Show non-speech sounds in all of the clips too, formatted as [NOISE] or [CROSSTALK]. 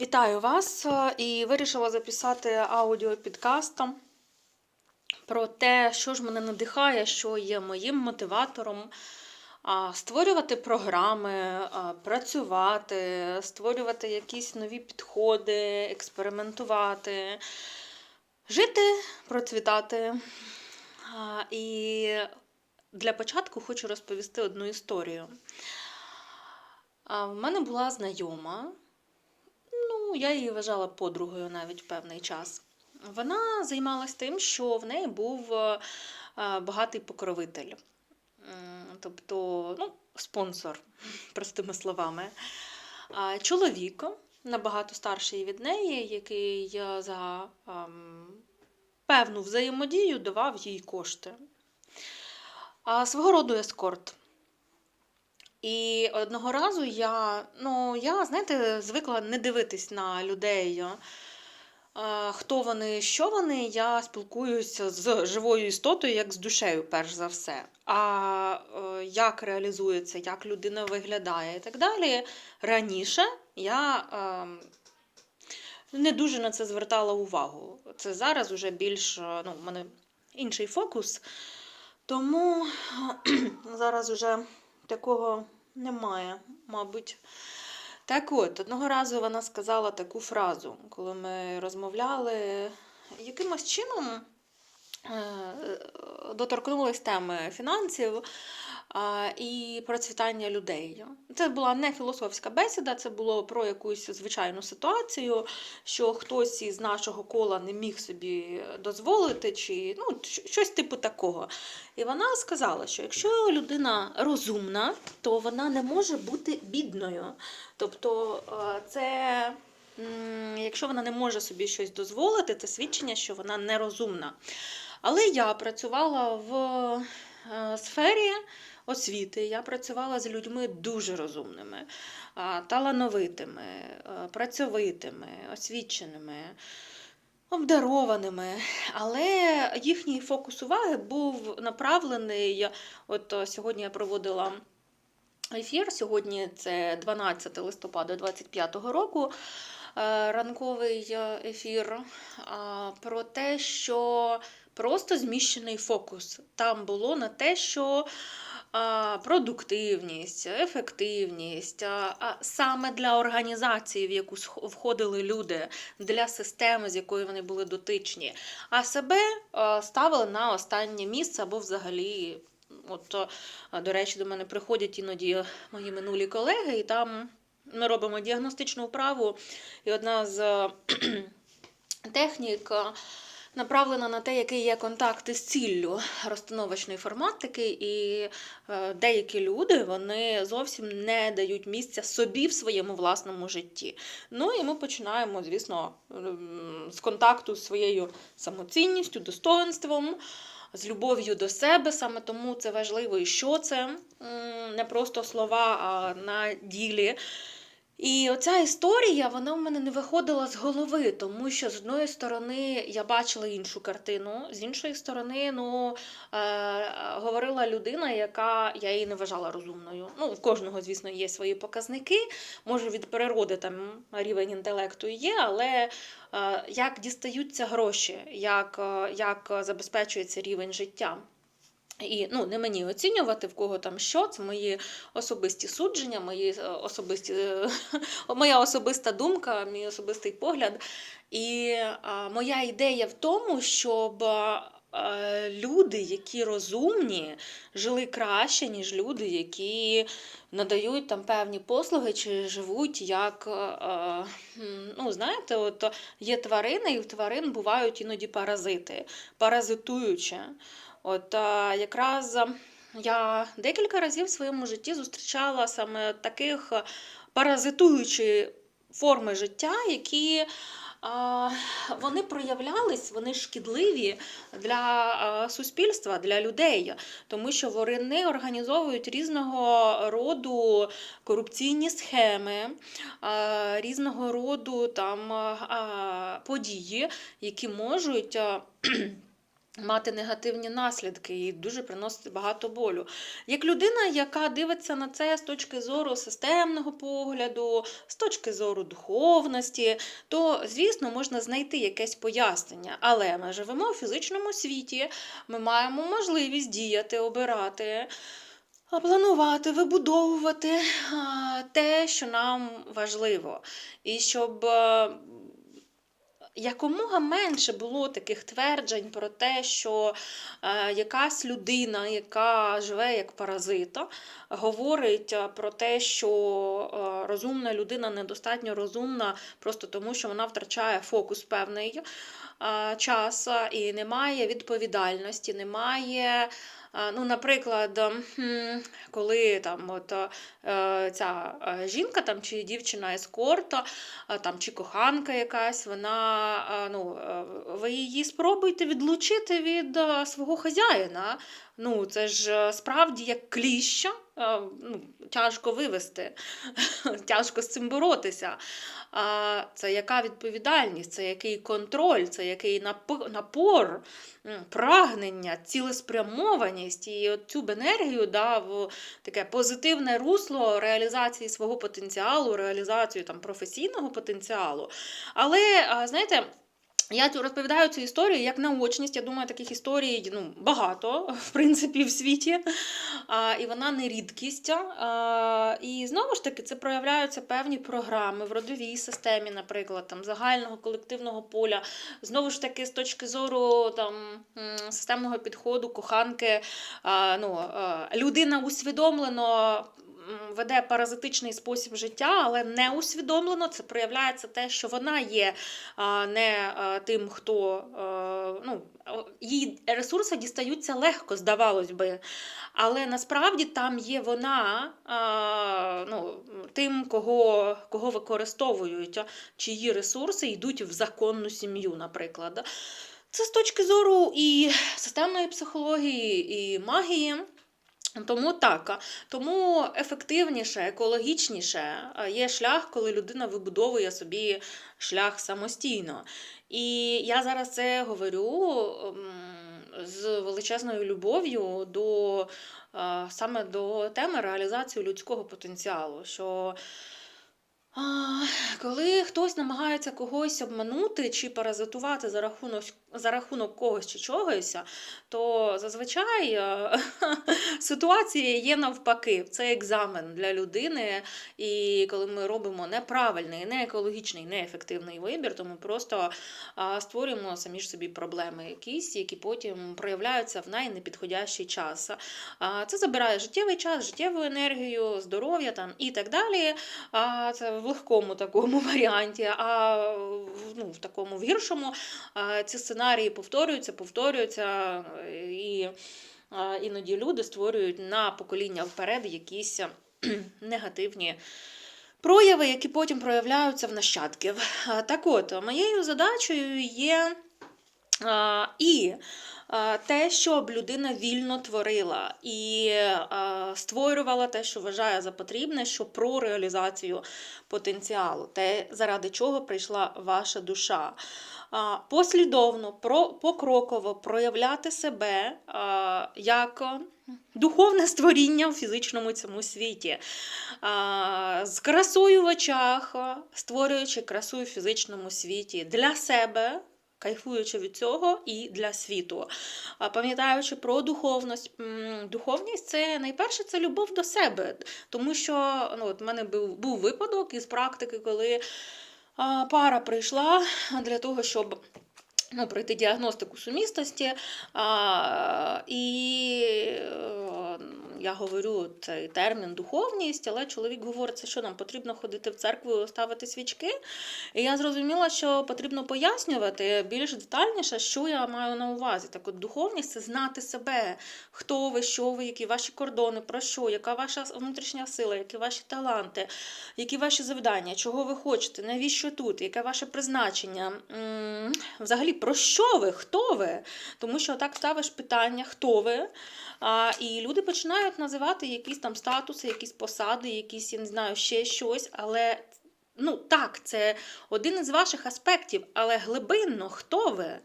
Вітаю вас е, і вирішила записати аудіопідкаст про те, що ж мене надихає, що є моїм мотиватором створювати програми, працювати, створювати якісь нові підходи, експериментувати, жити, процвітати. І для початку хочу розповісти одну історію. В мене була знайома. Я її вважала подругою навіть певний час. Вона займалась тим, що в неї був е, е, багатий покровитель, тобто ну, спонсор, [LAUGHS] простими словами. Чоловік набагато старший від неї, який е, за ем, певну взаємодію давав їй кошти. А свого роду ескорт. І одного разу я, ну, я, знаєте, звикла не дивитись на людей, е, хто вони, що вони. Я спілкуюся з живою істотою, як з душею, перш за все. А е, як реалізується, як людина виглядає і так далі. Раніше я е, не дуже на це звертала увагу. Це зараз уже більш, е, ну, в мене інший фокус. Тому [CLEARS THROAT] зараз уже такого немає, мабуть. Так от, одного разу вона сказала таку фразу, коли ми розмовляли, якимось чином е, доторкнулись теми фінансів і процвітання людей. Це була не філософська бесіда, це було про якусь звичайну ситуацію, що хтось із нашого кола не міг собі дозволити, чи ну, щось типу такого. І вона сказала, що якщо людина розумна, то вона не може бути бідною. Тобто, е, це. Якщо вона не може собі щось дозволити, це свідчення, що вона нерозумна. Але я працювала в е, сфері освіти, я працювала з людьми дуже розумними, талановитими, працьовитими, освіченими, обдарованими. Але їхній фокус уваги був направлений. От сьогодні я проводила. Ефір сьогодні це 12 листопада 2025 року. е, Ранковий е, ефір про те, що просто зміщений фокус. Там було на те, що продуктивність, ефективність, а, саме для організації, в яку входили люди, для системи, з якою вони були дотичні, а себе ставили на останнє місце або взагалі. От, до речі, до мене приходять іноді мої минулі колеги, і там ми робимо діагностичну вправу, і одна з [CLEARS THROAT] технік направлена на те, який є контакт із ціллю розстановочної форматики, і е, деякі люди вони зовсім не дають місця собі в своєму власному житті. Ну і ми починаємо, звісно, з контакту з своєю самоцінністю, достоинством. З любов'ю до себе, саме тому це важливо, і що це не просто слова, а на ділі. І оця історія, вона в мене не виходила з голови, тому що з одної сторони я бачила іншу картину, з іншої сторони, ну е, е, говорила людина, яка я її не вважала розумною. Ну, в кожного, звісно, є свої показники. Може, від природи там рівень інтелекту є, але е, як дістаються гроші, як, е, як забезпечується рівень життя. І ну, не мені оцінювати, в кого там що, це мої особисті судження, мої е, особисті, е, [LAUGHS] моя особиста думка, мій особистий погляд. І а, моя ідея в тому, щоб а, люди, які розумні, жили краще, ніж люди, які надають там певні послуги чи живуть як, а, ну, знаєте, от є тварини, і в тварин бувають іноді паразити, паразитуючи. От якраз я декілька разів в своєму житті зустрічала саме таких паразитуючі форми життя, які вони проявлялись, вони шкідливі для а, суспільства, для людей, тому що вони організовують різного роду корупційні схеми, а, різного роду там події, які можуть. Мати негативні наслідки і дуже приносити багато болю. Як людина, яка дивиться на це з точки зору системного погляду, з точки зору духовності, то, звісно, можна знайти якесь пояснення. Але ми живемо у фізичному світі, ми маємо можливість діяти, обирати. Планувати, вибудовувати те, що нам важливо. І щоб якомога менше було таких тверджень про те, що е, якась людина, яка живе як паразита, говорить е, про те, що е, розумна людина недостатньо розумна, просто тому що вона втрачає фокус певний час і немає відповідальності, немає. Е, Ну, наприклад, коли там от е, ця е, жінка там чи дівчина ескорта, там, чи коханка якась, вона, ну, е, ви її спробуйте відлучити від свого хазяїна. Ну, це ж е, справді як кліща, е, ну, тяжко вивести, [LAUGHS] тяжко з цим боротися. А це яка відповідальність, це який контроль, це який напор, прагнення, цілеспрямованість. І от цю б енергію дав таке позитивне русло реалізації свого потенціалу, реалізацію там професійного потенціалу. Але, знаєте, я розповідаю цю історію як наочність. Я думаю, таких історій ну, багато, [LAUGHS] в принципі, в світі. А, і вона не рідкість. А, і знову ж таки, це проявляються певні програми в родовій системі, наприклад, там, загального колективного поля. Знову ж таки, з точки зору там, системного підходу, коханки, а, ну, а, людина усвідомлено веде паразитичний спосіб життя, але не усвідомлено це проявляється те, що вона є не тим, хто ну, їй ресурси дістаються легко, здавалось би. Але насправді там є вона ну, тим, кого, кого використовують, чиї ресурси йдуть в законну сім'ю, наприклад. Це з точки зору і системної психології, і магії. Тому так, тому ефективніше, екологічніше є шлях, коли людина вибудовує собі шлях самостійно. І я зараз це говорю з величезною любов'ю до саме до теми реалізації людського потенціалу. Що коли хтось намагається когось обманути чи паразитувати за рахунок, за рахунок когось чи чогось, то зазвичай е, [LAUGHS] ситуація є навпаки. Це екзамен для людини. І коли ми робимо неправильний, не екологічний, неефективний вибір, то ми просто створюємо самі ж собі проблеми якісь, які потім проявляються в найнепідходящий час. Це забирає життєвий час, життєву енергію, здоров'я там і так далі. Це в легкому такому [LAUGHS] варіанті, а ну, в такому в гіршому ці сценарії повторюються, повторюються, і іноді люди створюють на покоління вперед якісь [CLEARS THROAT] негативні. Прояви, які потім проявляються в нащадків. Так от, моєю задачею є і те, щоб людина вільно творила і створювала те, що вважає за потрібне, що про реалізацію потенціалу, те, заради чого прийшла ваша душа. Послідовно, покроково проявляти себе як духовне створіння в фізичному цьому світі. З красою в очах, створюючи красу в фізичному світі для себе. Кайфуючи від цього і для світу, пам'ятаючи про духовність, духовність це найперше це любов до себе. Тому що ну, от в мене був, був випадок із практики, коли пара прийшла для того, щоб ну, пройти діагностику сумісності. А, і е, я говорю цей термін духовність, але чоловік говорить, що нам потрібно ходити в церкву, ставити свічки. І я зрозуміла, що потрібно пояснювати більш детальніше, що я маю на увазі. Так от духовність це знати себе, хто ви, що ви, які ваші кордони, про що, яка ваша внутрішня сила, які ваші таланти, які ваші завдання, чого ви хочете, навіщо тут, яке ваше призначення. Взагалі, про що ви, хто ви? Тому що так ставиш питання, хто ви, і люди починають називати якісь там статуси, якісь посади, якісь, я не знаю, ще щось, але Ну, так, це один із ваших аспектів, але глибинно хто ви?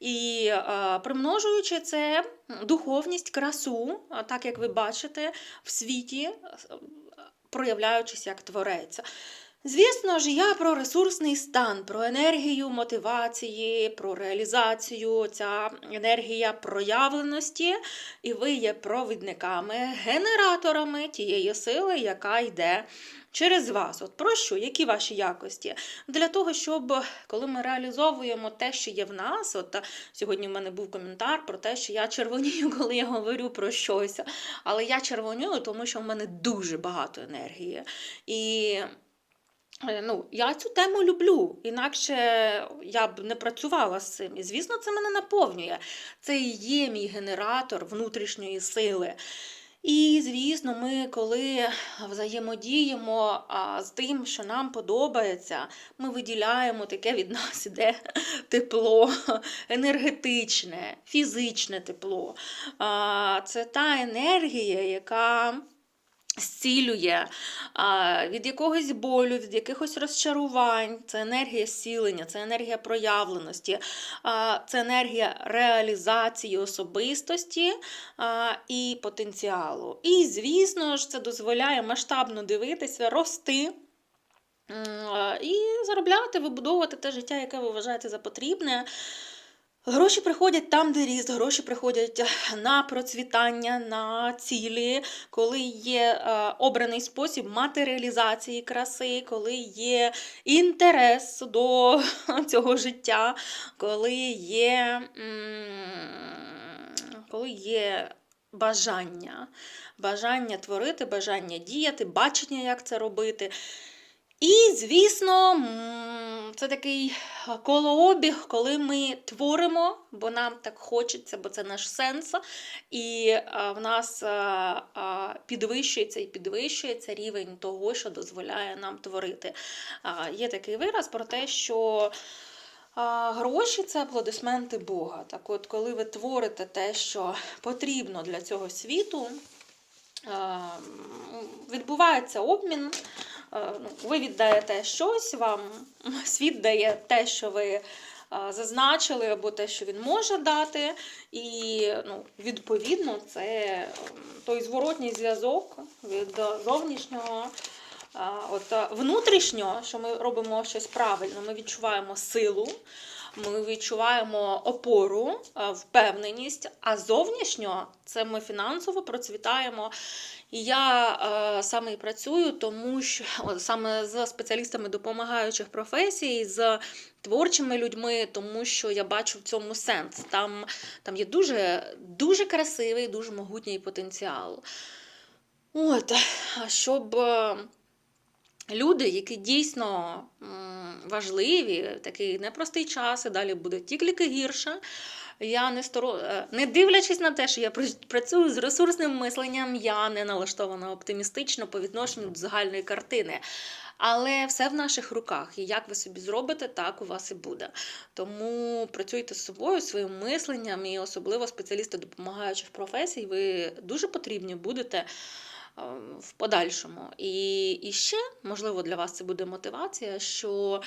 І е, примножуючи це духовність, красу, а так як ви бачите в світі, проявляючись як творець. Звісно ж, я про ресурсний стан, про енергію мотивації, про реалізацію, ця енергія проявленості, і ви є провідниками, генераторами тієї сили, яка йде через вас. От про що? Які ваші якості? Для того, щоб коли ми реалізовуємо те, що є в нас, от сьогодні в мене був коментар про те, що я червонію, [LAUGHS] коли я говорю про щось. Але я червонюю, тому що в мене дуже багато енергії. І Ну, я цю тему люблю, інакше я б не працювала з цим. І, звісно, це мене наповнює. Це і є мій генератор внутрішньої сили. І, звісно, ми, коли взаємодіємо з тим, що нам подобається, ми виділяємо таке від нас іде тепло, енергетичне, фізичне тепло. Це та енергія, яка зцілює від якогось болю, від якихось розчарувань. Це енергія зцілення, це енергія проявленості, це енергія реалізації особистості і потенціалу. І, звісно ж, це дозволяє масштабно дивитися, рости. І заробляти, вибудовувати те життя, яке ви вважаєте за потрібне. Гроші приходять там, де ріст, гроші приходять на процвітання, на цілі, коли є е, обраний спосіб матеріалізації краси, коли є інтерес до [LAUGHS] цього життя, коли є, коли є бажання, бажання творити, бажання діяти, бачення, як це робити. І, звісно, це такий колообіг, коли ми творимо, бо нам так хочеться, бо це наш сенс. І в нас а, підвищується і підвищується рівень того, що дозволяє нам творити. Є такий вираз про те, що. Гроші це аплодисменти Бога. Так от, коли ви творите те, що потрібно для цього світу, відбувається обмін. Е, ну, ви віддаєте щось, вам [LAUGHS] світ дає те, що ви е, зазначили, або те, що він може дати. І ну, відповідно це той зворотній зв'язок від зовнішнього. А, От внутрішньо, що ми робимо щось правильно, ми відчуваємо силу, ми відчуваємо опору, впевненість, а зовнішньо це ми фінансово процвітаємо. І я е, саме і працюю, тому що [LAUGHS] саме з спеціалістами допомагаючих професій, з творчими людьми, тому що я бачу в цьому сенс. Там, там є дуже, дуже красивий, дуже могутній потенціал. От, щоб. е, Люди, які дійсно важливі, такий непростий час, і далі буде тільки гірше. Я не сторо... е, не дивлячись на те, що я працюю з ресурсним мисленням, я не налаштована оптимістично по відношенню до загальної картини. Але все в наших руках. І як ви собі зробите, так у вас і буде. Тому працюйте з собою, своїм мисленням, і особливо спеціалісти допомагаючих професій, ви дуже потрібні будете е, в подальшому. І, і ще, можливо, для вас це буде мотивація, що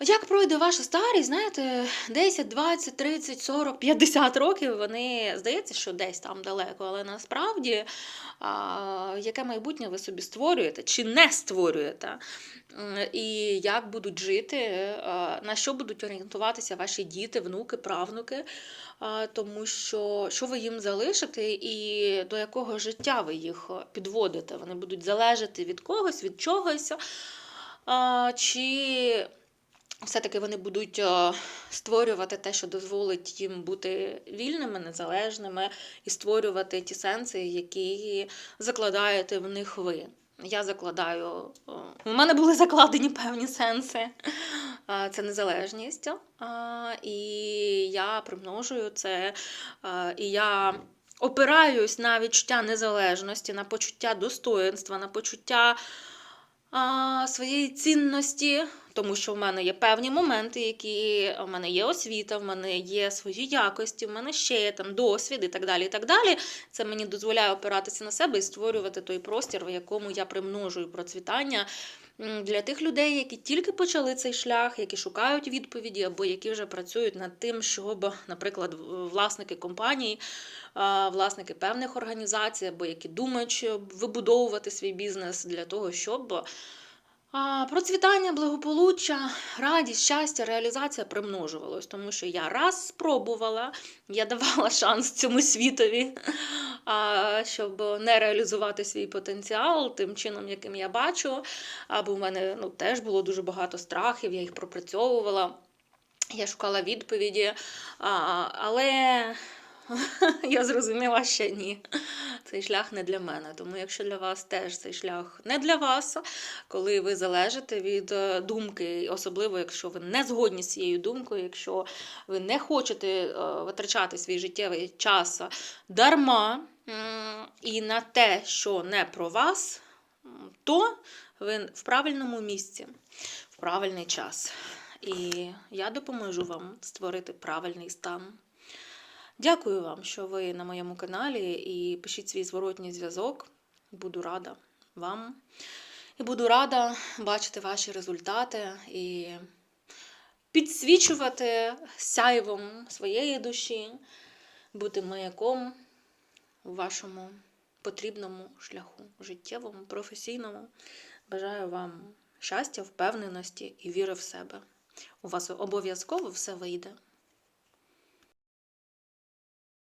як пройде ваша старість, знаєте, 10, 20, 30, 40, 50 років, вони здається, що десь там далеко, але насправді а, яке майбутнє ви собі створюєте чи не створюєте, і як будуть жити, на що будуть орієнтуватися ваші діти, внуки, правнуки, а, тому що що ви їм залишите і до якого життя ви їх підводите. Вони будуть залежати від когось, від чогось. А, чи все-таки вони будуть е, створювати те, що дозволить їм бути вільними, незалежними і створювати ті сенси, які закладаєте в них ви. Я закладаю. е, У мене були закладені певні сенси. Е, Це незалежність. е, І я примножую це. е, І я опираюсь на відчуття незалежності, на почуття достоинства, на почуття своєї цінності, тому що в мене є певні моменти, які в мене є освіта, в мене є свої якості, в мене ще є там досвід і так далі. і так далі. Це мені дозволяє опиратися на себе і створювати той простір, в якому я примножую процвітання для тих людей, які тільки почали цей шлях, які шукають відповіді, або які вже працюють над тим, щоб, наприклад, власники компаній, власники певних організацій, або які думають, вибудовувати свій бізнес для того, щоб процвітання, благополуччя, радість, щастя, реалізація примножувалось, тому що я раз спробувала, я давала шанс цьому світові, щоб не реалізувати свій потенціал тим чином, яким я бачу. Або в мене ну, теж було дуже багато страхів, я їх пропрацьовувала. Я шукала відповіді, але [LAUGHS] я зрозуміла, що ні. Цей шлях не для мене. Тому якщо для вас теж цей шлях не для вас, коли ви залежите від е, думки, особливо якщо ви не згодні з цією думкою, якщо ви не хочете е, витрачати свій життєвий час дарма і на те, що не про вас, то ви в правильному місці, в правильний час. І я допоможу вам створити правильний стан. Дякую вам, що ви на моєму каналі і пишіть свій зворотній зв'язок. Буду рада вам. І буду рада бачити ваші результати і підсвічувати сяйвом своєї душі, бути маяком у вашому потрібному шляху, життєвому, професійному. Бажаю вам щастя, впевненості і віри в себе. У вас обов'язково все вийде.